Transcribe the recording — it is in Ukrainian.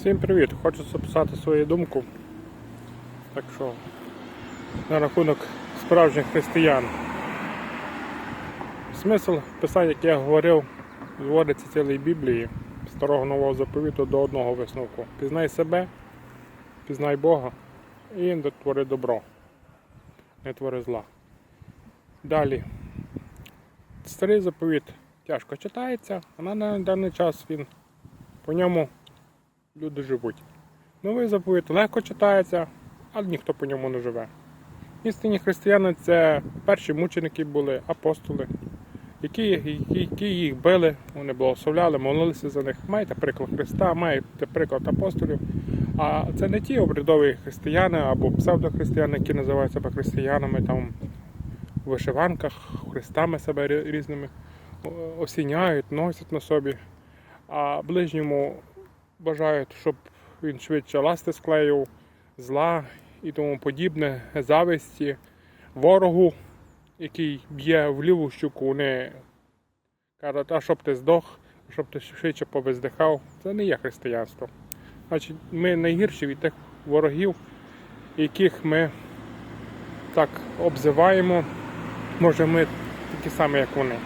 Всім привіт! Хочу записати свою думку. Так що на рахунок справжніх християн. Смисл писання, як я говорив, зводиться цілої Біблії старого нового заповіту до одного висновку. Пізнай себе, пізнай Бога і твори добро. Не твори зла. Далі. Старий заповіт тяжко читається, а на даний час він по ньому люди живуть. Новий заповіт легко читається, але ніхто по ньому не живе. Істинні християни це перші мученики були, апостоли, які, які, їх били, вони благословляли, молилися за них. Маєте приклад Христа, маєте приклад апостолів. А це не ті обрядові християни або псевдохристияни, які називають себе християнами там у вишиванках, хрестами себе різними осіняють, носять на собі. А ближньому бажають, щоб він швидше ласти склеїв, зла і тому подібне, зависті, ворогу, який б'є в ліву щуку, вони кажуть, а щоб ти здох, щоб ти швидше повиздихав. Це не є християнство. Значить, ми найгірші від тих ворогів, яких ми так обзиваємо. Може, ми такі самі, як вони.